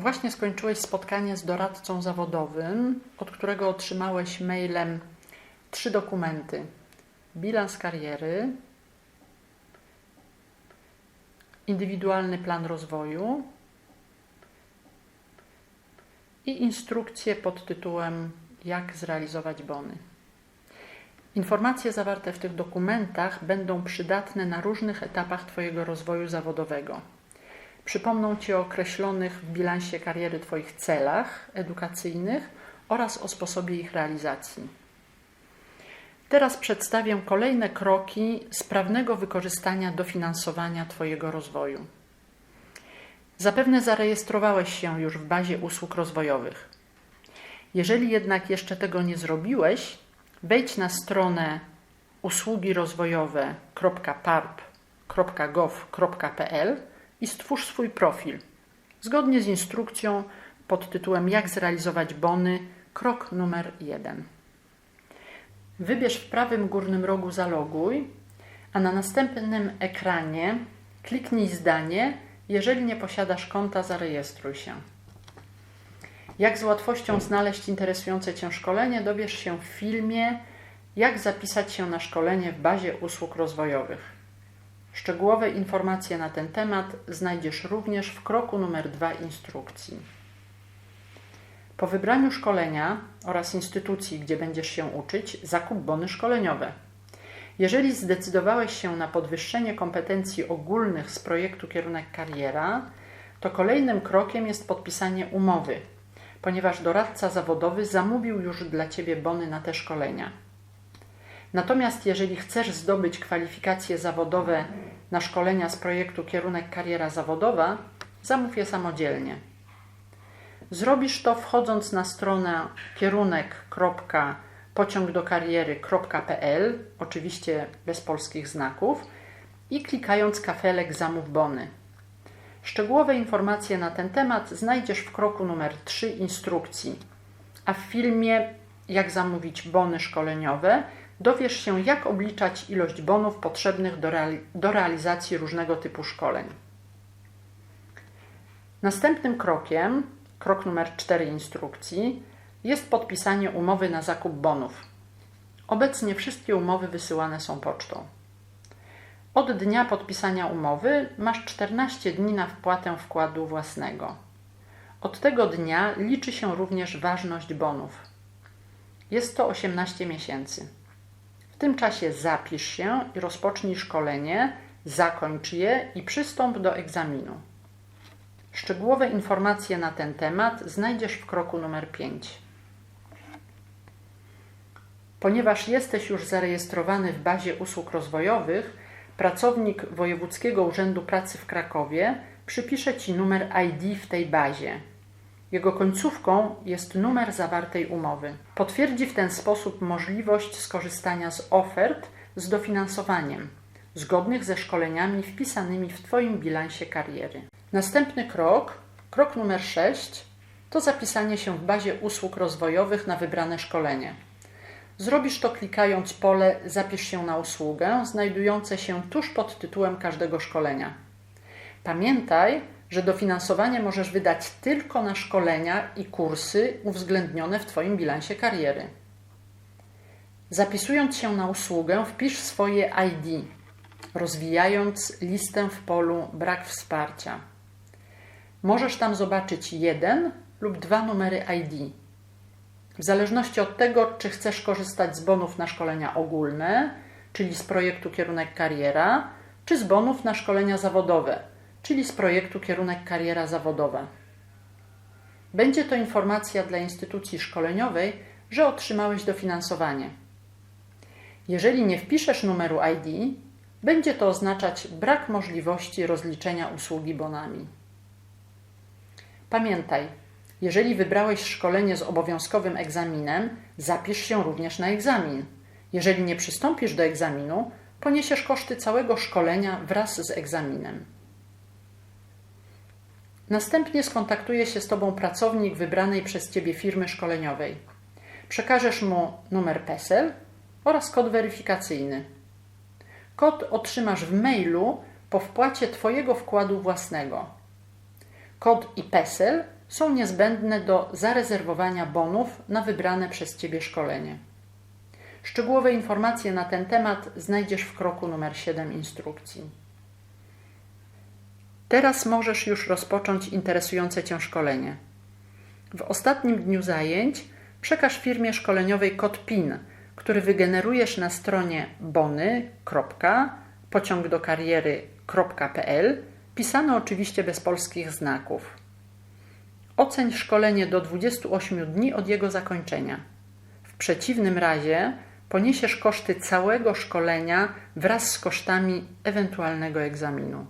Właśnie skończyłeś spotkanie z doradcą zawodowym, od którego otrzymałeś mailem trzy dokumenty: bilans kariery, indywidualny plan rozwoju i instrukcję pod tytułem Jak zrealizować bony. Informacje zawarte w tych dokumentach będą przydatne na różnych etapach Twojego rozwoju zawodowego. Przypomną Ci o określonych w bilansie kariery Twoich celach edukacyjnych oraz o sposobie ich realizacji. Teraz przedstawię kolejne kroki sprawnego wykorzystania dofinansowania Twojego rozwoju. Zapewne zarejestrowałeś się już w bazie usług rozwojowych. Jeżeli jednak jeszcze tego nie zrobiłeś, wejdź na stronę usługirozwojowe.parp.gov.pl i stwórz swój profil zgodnie z instrukcją pod tytułem Jak zrealizować bony, krok numer 1. Wybierz w prawym górnym rogu Zaloguj, a na następnym ekranie kliknij zdanie Jeżeli nie posiadasz konta, zarejestruj się. Jak z łatwością znaleźć interesujące Cię szkolenie, dowiesz się w filmie Jak zapisać się na szkolenie w bazie usług rozwojowych. Szczegółowe informacje na ten temat znajdziesz również w kroku numer 2 instrukcji. Po wybraniu szkolenia oraz instytucji, gdzie będziesz się uczyć, zakup bony szkoleniowe. Jeżeli zdecydowałeś się na podwyższenie kompetencji ogólnych z projektu Kierunek Kariera, to kolejnym krokiem jest podpisanie umowy, ponieważ doradca zawodowy zamówił już dla Ciebie bony na te szkolenia. Natomiast jeżeli chcesz zdobyć kwalifikacje zawodowe na szkolenia z projektu Kierunek Kariera Zawodowa, zamów je samodzielnie. Zrobisz to wchodząc na stronę kierunek.pociągdokariery.pl, oczywiście bez polskich znaków, i klikając kafelek Zamów bony. Szczegółowe informacje na ten temat znajdziesz w kroku numer 3 instrukcji, a w filmie Jak zamówić bony szkoleniowe dowiesz się, jak obliczać ilość bonów potrzebnych do, reali do realizacji różnego typu szkoleń. Następnym krokiem, krok numer 4 instrukcji, jest podpisanie umowy na zakup bonów. Obecnie wszystkie umowy wysyłane są pocztą. Od dnia podpisania umowy masz 14 dni na wpłatę wkładu własnego. Od tego dnia liczy się również ważność bonów. Jest to 18 miesięcy. Tym czasie zapisz się i rozpocznij szkolenie, zakończ je i przystąp do egzaminu. Szczegółowe informacje na ten temat znajdziesz w kroku numer 5. Ponieważ jesteś już zarejestrowany w bazie usług rozwojowych, pracownik Wojewódzkiego Urzędu Pracy w Krakowie przypisze Ci numer ID w tej bazie. Jego końcówką jest numer zawartej umowy. Potwierdzi w ten sposób możliwość skorzystania z ofert z dofinansowaniem, zgodnych ze szkoleniami wpisanymi w Twoim bilansie kariery. Następny krok, krok numer 6, to zapisanie się w bazie usług rozwojowych na wybrane szkolenie. Zrobisz to klikając pole Zapisz się na usługę, znajdujące się tuż pod tytułem każdego szkolenia. Pamiętaj, że dofinansowanie możesz wydać tylko na szkolenia i kursy uwzględnione w Twoim bilansie kariery. Zapisując się na usługę, wpisz swoje ID, rozwijając listę w polu Brak wsparcia. Możesz tam zobaczyć jeden lub dwa numery ID. W zależności od tego, czy chcesz korzystać z bonów na szkolenia ogólne, czyli z projektu Kierunek Kariera, czy z bonów na szkolenia zawodowe, czyli z projektu Kierunek Kariera Zawodowa. Będzie to informacja dla instytucji szkoleniowej, że otrzymałeś dofinansowanie. Jeżeli nie wpiszesz numeru ID, będzie to oznaczać brak możliwości rozliczenia usługi bonami. Pamiętaj, jeżeli wybrałeś szkolenie z obowiązkowym egzaminem, zapisz się również na egzamin. Jeżeli nie przystąpisz do egzaminu, poniesiesz koszty całego szkolenia wraz z egzaminem. Następnie skontaktuje się z Tobą pracownik wybranej przez Ciebie firmy szkoleniowej. Przekażesz mu numer PESEL oraz kod weryfikacyjny. Kod otrzymasz w mailu po wpłacie Twojego wkładu własnego. Kod i PESEL są niezbędne do zarezerwowania bonów na wybrane przez Ciebie szkolenie. Szczegółowe informacje na ten temat znajdziesz w kroku numer 7 instrukcji. Teraz możesz już rozpocząć interesujące Cię szkolenie. W ostatnim dniu zajęć przekaż firmie szkoleniowej kod PIN, który wygenerujesz na stronie bony.pociąg do kariery.pl, pisane oczywiście bez polskich znaków. Oceń szkolenie do 28 dni od jego zakończenia. W przeciwnym razie poniesiesz koszty całego szkolenia wraz z kosztami ewentualnego egzaminu.